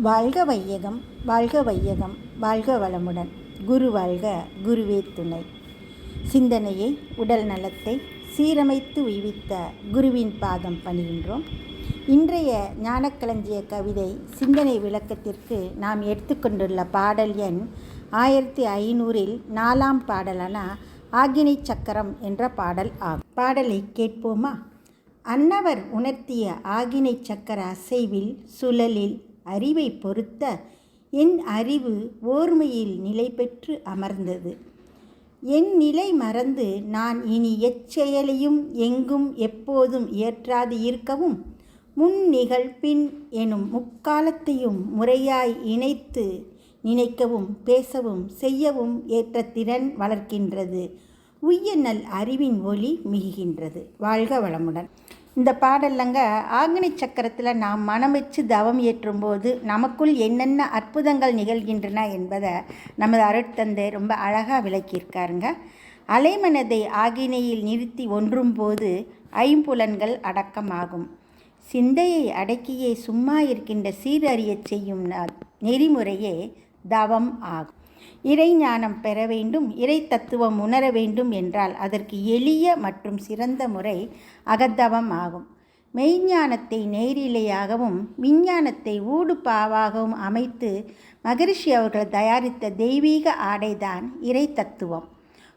வாழ்க வையகம் வாழ்க வையகம் வாழ்க வளமுடன். குரு வாழ்க குருவே துணை. சிந்தனையை உடல் நலத்தை சீரமைத்து உய்வித்த குருவின் பாதம் பணிகின்றோம். இன்றைய ஞானக்களஞ்சிய கவிதை சிந்தனை விளக்கத்திற்கு நாம் எடுத்துக்கொண்டுள்ள பாடல் எண் ஆயிரத்தி ஐநூறில் நாலாம் பாடலான ஆகினை சக்கரம் என்ற பாடல் ஆகும். பாடலை கேட்போமா? அன்னவர் உணர்த்திய ஆகினை சக்கர அசைவில் சுழலில் அறிவை பொருத்த என் அறிவு ஓர்மையில் நிலை பெற்று அமர்ந்தது. என் நிலை மறந்து நான் இனி எச்செயலையும் எங்கும் எப்போதும் இயற்றாது இருக்கவும் முன் நிகழ்பின் எனும் முக்காலத்தையும் முறையாய் இணைத்து நினைக்கவும் பேசவும் செய்யவும் ஏற்ற திறன் வளர்க்கின்றது. உய்ய நல் அறிவின் ஒளி மிகுகின்றது. வாழ்க வளமுடன். இந்த பாடல்லங்க ஆக்னி சக்கரத்தில் நாம் மனம் வச்சு தவம் ஏற்றும்போது நமக்குள் என்னென்ன அற்புதங்கள் நிகழ்கின்றன என்பதை நமது அருட்தந்தை ரொம்ப அழகாக விளக்கியிருக்காருங்க. அலைமனதை ஆகினையில் நிறுத்தி ஒன்றும் போது ஐம்புலன்கள் அடக்கமாகும். சிந்தையை அடக்கியே சும்மா இருக்கின்ற சீரறியச் செய்யும் நெறிமுறையே தவம் ஆகும். இறை ஞானம் பெற வேண்டும் இறை தத்துவம் உணர வேண்டும் என்றால் அதற்கு எளிய மற்றும் சிறந்த முறை அகத்தவம் ஆகும். மெய்ஞானத்தை நேரிலையாகவும் விஞ்ஞானத்தை ஊடுபாவாகவும் அமைத்து மகரிஷி அவர்கள் தயாரித்த தெய்வீக ஆடைதான் இறை தத்துவம்.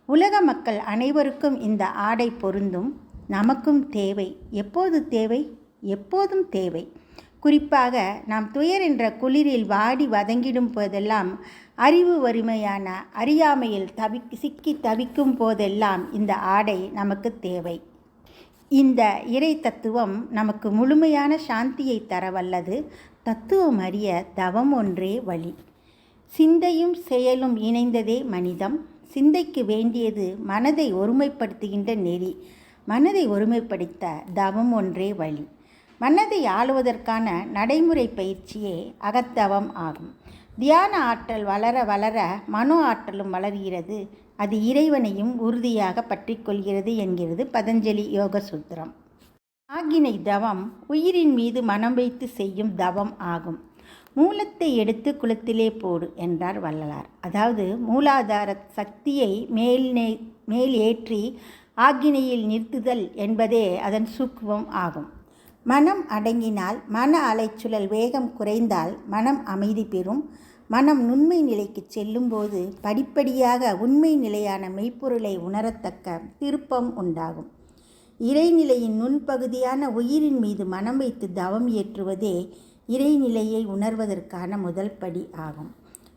உலக மக்கள் அனைவருக்கும் இந்த ஆடை பொருந்தும் நமக்கும் தேவை. எப்போது தேவை? எப்போதும் தேவை. குறிப்பாக நாம் துயர் என்ற குளிரில் வாடி வதங்கிடும் போதெல்லாம் அறிவு வறுமையான அறியாமையில் தவி சிக்கி தவிக்கும் போதெல்லாம் இந்த ஆடை நமக்கு தேவை. இந்த இறை தத்துவம் நமக்கு முழுமையான சாந்தியை தரவல்லது. தத்துவம் அறிய தவம் ஒன்றே வழி. சிந்தையும் செயலும் இணைந்ததே மனிதம். சிந்தைக்கு வேண்டியது மனதை ஒருமைப்படுத்துகின்ற நெறி. மனதை ஒருமைப்படுத்த தவம் ஒன்றே வழி. மனதை ஆளுவதற்கான நடைமுறை பயிற்சியே அகத்தவம் ஆகும். தியான ஆற்றல் வளர வளர மனோ ஆற்றலும் வளர்கிறது. அது இறைவனையும் உறுதியாக பற்றி கொள்கிறது என்கிறது பதஞ்சலி யோக சூத்திரம். ஆகினை தவம் உயிரின் மீது மனம் வைத்து செய்யும் தவம் ஆகும். மூலத்தை எடுத்து குளத்திலே போடு என்றார் வள்ளலார். அதாவது மூலாதார சக்தியை மேல் நே மேல் ஏற்றி ஆக்கினையில் நிறுத்துதல் என்பதே அதன் சூக்குவம் ஆகும். மனம் அடங்கினால் மன அலைச்சுழல் வேகம் குறைந்தால் மனம் அமைதி பெறும். மனம் நுண்மை நிலைக்கு செல்லும்போது படிப்படியாக உண்மை நிலையான மெய்ப்பொருளை உணரத்தக்க திருப்பம் உண்டாகும். இறைநிலையின் நுண்பகுதியான உயிரின் மீது மனம் வைத்து தவம் ஏற்றுவதே இறைநிலையை உணர்வதற்கான முதல் படி ஆகும்.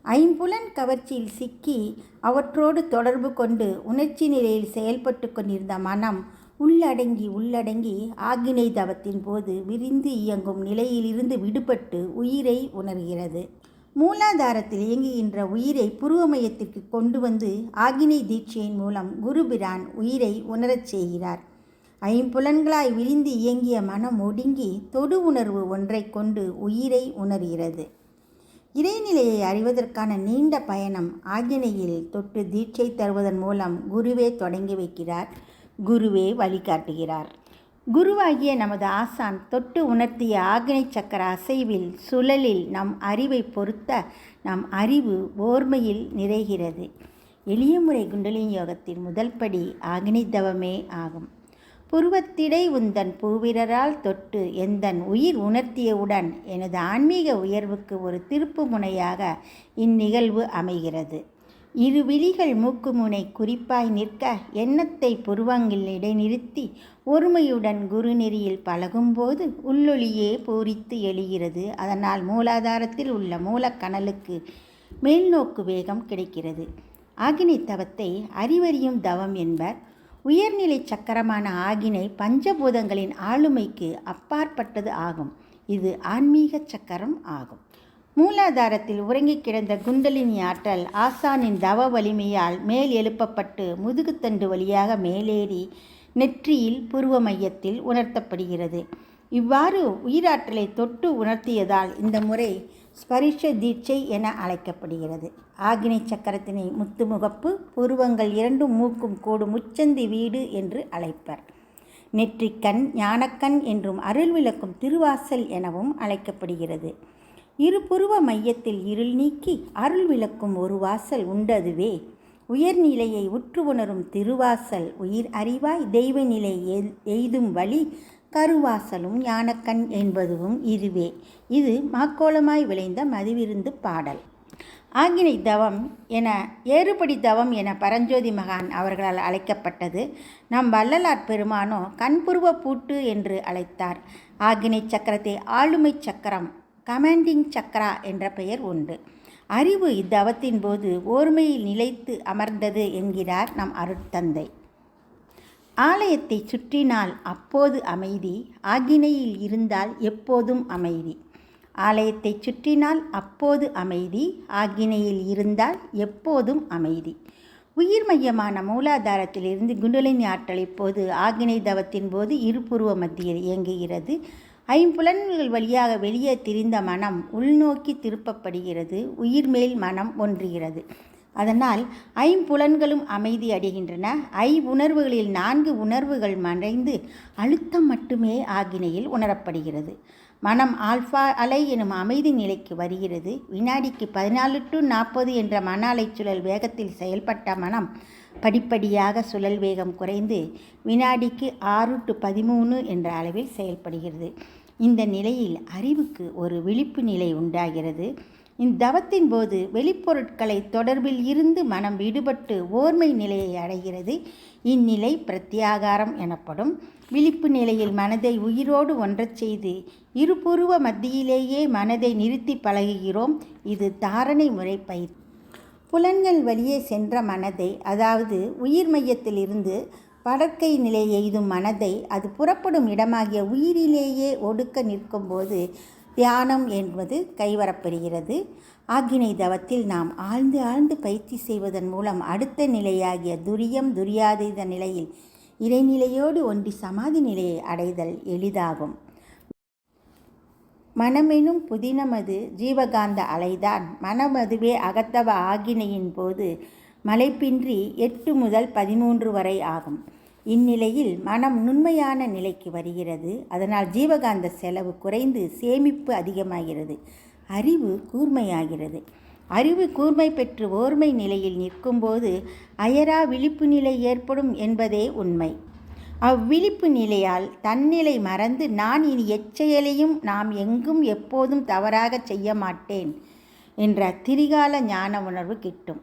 ஐம்புலன் கவர்ச்சியில் சிக்கி அவற்றோடு தொடர்பு கொண்டு உணர்ச்சி நிலையில் செயல்பட்டு கொண்டிருந்த மனம் உள்ளடங்கி உள்ளடங்கி ஆகினை தவத்தின் போது விரிந்து இயங்கும் நிலையிலிருந்து விடுபட்டு உயிரை உணர்கிறது. மூலாதாரத்தில் இயங்குகின்ற உயிரை புருவமயத்திற்கு கொண்டு வந்து ஆகினை தீட்சையின் மூலம் குருபிரான் உயிரை உணரச் செய்கிறார். ஐம்புலன்களாய் விரிந்து இயங்கிய மனம் ஒடுங்கி தொடு உணர்வு ஒன்றை கொண்டு உயிரை உணர்கிறது. இறைநிலையை அறிவதற்கான நீண்ட பயணம் ஆகினையில் தொட்டு தீட்சை தருவதன் மூலம் குருவே தொடங்கி வைக்கிறார். குருவே வழிகாட்டுகிறார். குருவாகிய நமது ஆசான் தொட்டு உணர்த்திய ஆக்னை சக்கர அசைவில் சுழலில் நம் அறிவை பொருத்த நம் அறிவு ஓர்மையில் நிறைகிறது. எளிய முறை குண்டலின் யோகத்தின் முதல் படி ஆக்னி தவமே ஆகும். புருவத்திடை உந்தன் பூவிரரால் தொட்டு எந்தன் உயிர் உணர்த்தியவுடன் எனது ஆன்மீக உயர்வுக்கு ஒரு திருப்பு முனையாக இந்நிகழ்வு அமைகிறது. இரு விழிகள் மூக்குமுனை குறிப்பாய் நிற்க எண்ணத்தை புருவங்கள் இடைநிறுத்தி ஒருமையுடன் குருநெறியில் பழகும்போது உள்ளொளியே பூரித்து எழுகிறது. அதனால் மூலாதாரத்தில் உள்ள மூலக்கணலுக்கு மேல்நோக்கு வேகம் கிடைக்கிறது. ஆகினை தவத்தை அறிவறியும் தவம் என்பர். உயர்நிலை சக்கரமான ஆகினை பஞ்சபூதங்களின் ஆளுமைக்கு அப்பாற்பட்டது ஆகும். இது ஆன்மீக சக்கரம் ஆகும். மூலாதாரத்தில் உறங்கி கிடந்த குண்டலினி ஆற்றல் ஆசானின் தவ வலிமையால் மேல் எழுப்பப்பட்டு முதுகுத்தண்டு வழியாக மேலேறி நெற்றியில் புருவ மையத்தில் உணர்த்தப்படுகிறது. இவ்வாறு உயிராற்றலை தொட்டு உணர்த்தியதால் இந்த முறை ஸ்பரிஷ தீட்சை என அழைக்கப்படுகிறது. ஆகினை சக்கரத்தினை முத்துமுகப்பு புருவங்கள் இரண்டும் மூக்கும் கோடு முச்சந்தி வீடு என்று அழைப்பர். நெற்றிக்கண் ஞானக்கண் என்றும் அருள் விளக்கும் திருவாசல் எனவும் அழைக்கப்படுகிறது. இருபுருவ மையத்தில் இருள் நீக்கி அருள் விளக்கும் ஒரு வாசல் உண்டதுவே. உயர்நிலையை உற்று உணரும் திருவாசல் உயிர் அறிவாய் தெய்வநிலை எய்- எய்தும் வழி கருவாசலும் ஞானக்கண் என்பதுவும் இதுவே. இது மாக்கோலமாய் விளைந்த மதிவிருந்து பாடல். ஆங்கினை தவம் என ஏறுபடி தவம் என பரஞ்சோதி மகான் அவர்களால் அழைக்கப்பட்டது. நம் வள்ளலார் பெருமானோ கண்புருவ பூட்டு என்று அழைத்தார். ஆகினை சக்கரத்தை ஆளுமை சக்கரம் கமாண்டிங் சக்ரா என்ற பெயர் உண்டு. அறிவு இத்தவத்தின் போது ஓர்மையில் நிலைத்து அமர்ந்தது என்கிறார் நம் அருட்தந்தை. ஆலயத்தை சுற்றினால் அப்போது அமைதி ஆகினையில் இருந்தால் எப்போதும் அமைதி. ஆலயத்தை சுற்றினால் அப்போது அமைதி ஆகினையில் இருந்தால் எப்போதும் அமைதி. உயிர் மையமான மூலாதாரத்திலிருந்து குண்டலினி ஆற்றல் இப்போது ஆகினை தவத்தின் போது இருபுருவ மத்தியில் இயங்குகிறது. ஐம்புலன்கள் வழியாக வெளியே திரிந்த மனம் உள்நோக்கி திருப்பப்படுகிறது உயிர் மேல் மனம் ஒன்றுகிறது. அதனால் ஐம்புலன்களும் அமைதி அடைகின்றன. ஐ உணர்வுகளில் நான்கு உணர்வுகள் மறைந்து அழுத்தம் மட்டுமே ஆகினையில் உணரப்படுகிறது. மனம் ஆல்ஃபா அலை எனும் அமைதி நிலைக்கு வருகிறது. வினாடிக்கு பதினாலு டு நாற்பது என்ற மன அலைச்சுழல் வேகத்தில் செயல்பட்ட மனம் படிப்படியாக சுழல் வேகம் குறைந்து வினாடிக்கு ஆறு டு பதிமூணு என்ற அளவில் செயல்படுகிறது. இந்த நிலையில் அறிவுக்கு ஒரு விழிப்பு நிலை உண்டாகிறது. இத்தவத்தின் போது வெளிப்பொருட்களை தொடர்பில் இருந்து மனம் விடுபட்டு ஓர்மை நிலையை அடைகிறது. இந்நிலை பிரத்யாகாரம் எனப்படும். விழிப்பு நிலையில் மனதை உயிரோடு ஒன்றச் செய்து இருபுருவ மத்தியிலேயே மனதை நிறுத்தி பழகுகிறோம். இது தாரணை முறை பயிர் புலன்கள் வழியே சென்ற மனதை அதாவது உயிர் மையத்திலிருந்து படற்கை நிலை எய்தும் மனதை அது புறப்படும் இடமாகிய உயிரிலேயே ஒடுக்க நிற்கும்போது தியானம் என்பது கைவரப்பெறுகிறது. ஆக்கினை தவத்தில் நாம் ஆழ்ந்து ஆழ்ந்து பயிற்சி செய்வதன் மூலம் அடுத்த நிலையாகிய துரியம் துரியாதீத நிலையில் இறைநிலையோடு ஒன்றி சமாதி நிலையை அடைதல் எளிதாகும். மனமெனும் புதினமது ஜீவகாந்த அலைதான். மனமதுவே அகத்தவ ஆகினையின் போது மலைப்பின்றி எட்டு முதல் பதிமூன்று வரை ஆகும். இந்நிலையில் மனம் நுண்மையான நிலைக்கு வருகிறது. அதனால் ஜீவகாந்த செலவு குறைந்து சேமிப்பு அதிகமாகிறது. அறிவு கூர்மையாகிறது. அறிவு கூர்மை பெற்று ஓர்மை நிலையில் நிற்கும்போது அயரா விழிப்பு நிலை ஏற்படும் என்பதே உண்மை. அவ்விழிப்பு நிலையால் தன்னிலை மறந்து நான் இனி எச்செயலையும் நாம் எங்கும் எப்போதும் தவறாக செய்ய மாட்டேன் என்ற திரிகால ஞான உணர்வு கிட்டும்.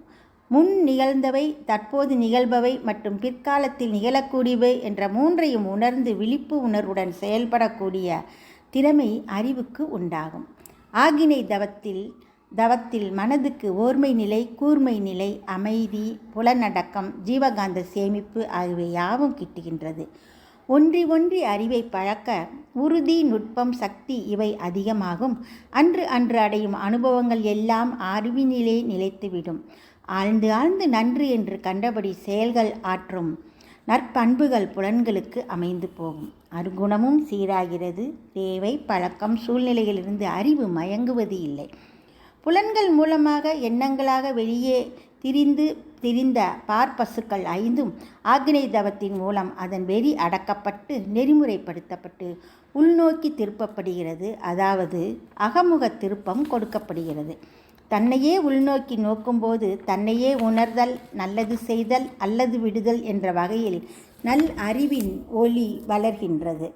முன் நிகழ்ந்தவை தற்போது நிகழ்பவை மற்றும் பிற்காலத்தில் நிகழக்கூடியவை என்ற மூன்றையும் உணர்ந்து விழிப்பு உணர்வுடன் செயல்படக்கூடிய திறமை அறிவுக்கு உண்டாகும். ஆகினை தவத்தில் தவத்தில் மனதுக்கு ஓர்மை நிலை கூர்மை நிலை அமைதி புலனடக்கம் ஜீவகாந்த சேமிப்பு ஆகியவை யாவும் கிட்டுகின்றது. ஒன்றி ஒன்றி அறிவை பழக்க உறுதி நுட்பம் சக்தி இவை அதிகமாகும். அன்று அன்று அடையும் அனுபவங்கள் எல்லாம் அறிவினிலே நிலைத்துவிடும். ஆழ்ந்து ஆழ்ந்து நன்று என்று கண்டபடி செயல்கள் ஆற்றும் நற்பண்புகள் புலன்களுக்கு அமைந்து போகும். அருகுணமும் சீராகிறது. தேவை பழக்கம் சூழ்நிலையிலிருந்து அறிவு மயங்குவது இல்லை. புலன்கள் மூலமாக எண்ணங்களாக வெளியே திரிந்து திரிந்த பார்ப்பசுக்கள் ஐந்தும் ஆக்னை தவத்தின் மூலம் அதன் வெறி அடக்கப்பட்டு நெறிமுறைப்படுத்தப்பட்டு உள்நோக்கி திருப்பப்படுகிறது. அதாவது அகமுக திருப்பம் கொடுக்கப்படுகிறது. தன்னையே உள்நோக்கி நோக்கும்போது தன்னையே உணர்தல் நல்லது செய்தல் அல்லது விடுதல் என்ற வகையில் நல் அறிவின் ஒளி வளர்கின்றது.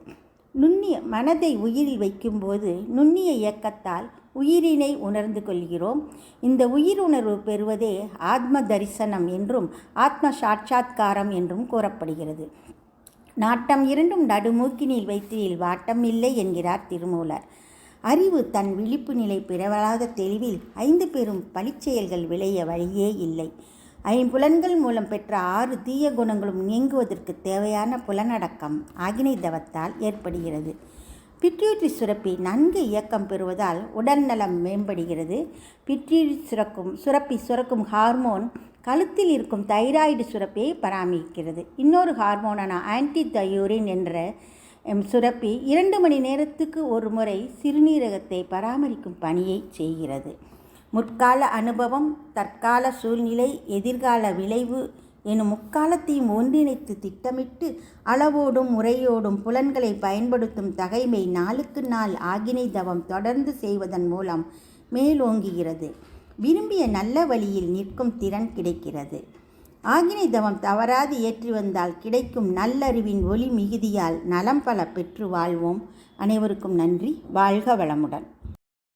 நுண்ணிய மனதை உயிரில் வைக்கும்போது நுண்ணிய இயக்கத்தால் உயிரினை உணர்ந்து கொள்கிறோம். இந்த உயிர் உணர்வு பெறுவதே ஆத்ம தரிசனம் என்றும் ஆத்ம சாட்சாத்காரம் என்றும் கூறப்படுகிறது. நாட்டம் இரண்டும் நடுமூக்கினில் வைத்தியில் வாட்டம் இல்லை என்கிறார் திருமூலர். அறிவு தன் விழிப்பு நிலை பிறவலாத தெளிவில் ஐந்து பெரும் பழிச்செயல்கள் விளைய வழியே இல்லை. ஐம்புலன்கள் மூலம் பெற்ற ஆறு தீய குணங்களும் நீங்குவதற்கு தேவையான புலனடக்கம் ஆகினை தவத்தால் ஏற்படுகிறது. பிட்யூட்ரி சுரப்பி நன்கு இயக்கம் பெறுவதால் உடல்நலம் மேம்படுகிறது. பிட்யூட்ரி சுரக்கும் சுரப்பி சுரக்கும் ஹார்மோன் கழுத்தில் இருக்கும் தைராய்டு சுரப்பியை பராமரிக்கிறது. இன்னொரு ஹார்மோனான ஆன்டி தயூரின் என்ற எம் சுரப்பி இரண்டு மணி நேரத்துக்கு ஒரு முறை சிறுநீரகத்தை பராமரிக்கும் பணியை செய்கிறது. முற்கால அனுபவம் தற்கால சூழ்நிலை எதிர்கால விளைவு எனும் முக்காலத்தையும் ஒன்றிணைத்து திட்டமிட்டு அளவோடும் முறையோடும் புலன்களை பயன்படுத்தும் தகைமை நாளுக்கு நாள் ஆகினை தவம் தொடர்ந்து செய்வதன் மூலம் மேலோங்குகிறது. விரும்பிய நல்ல வழியில் நிற்கும் திறன் கிடைக்கிறது. ஆகினை தவம் தவறாது ஏற்றி வந்தால் கிடைக்கும் நல்லறிவின் ஒளி மிகுதியால் நலம் பல பெற்று வாழ்வோம். அனைவருக்கும் நன்றி. வாழ்க வளமுடன்.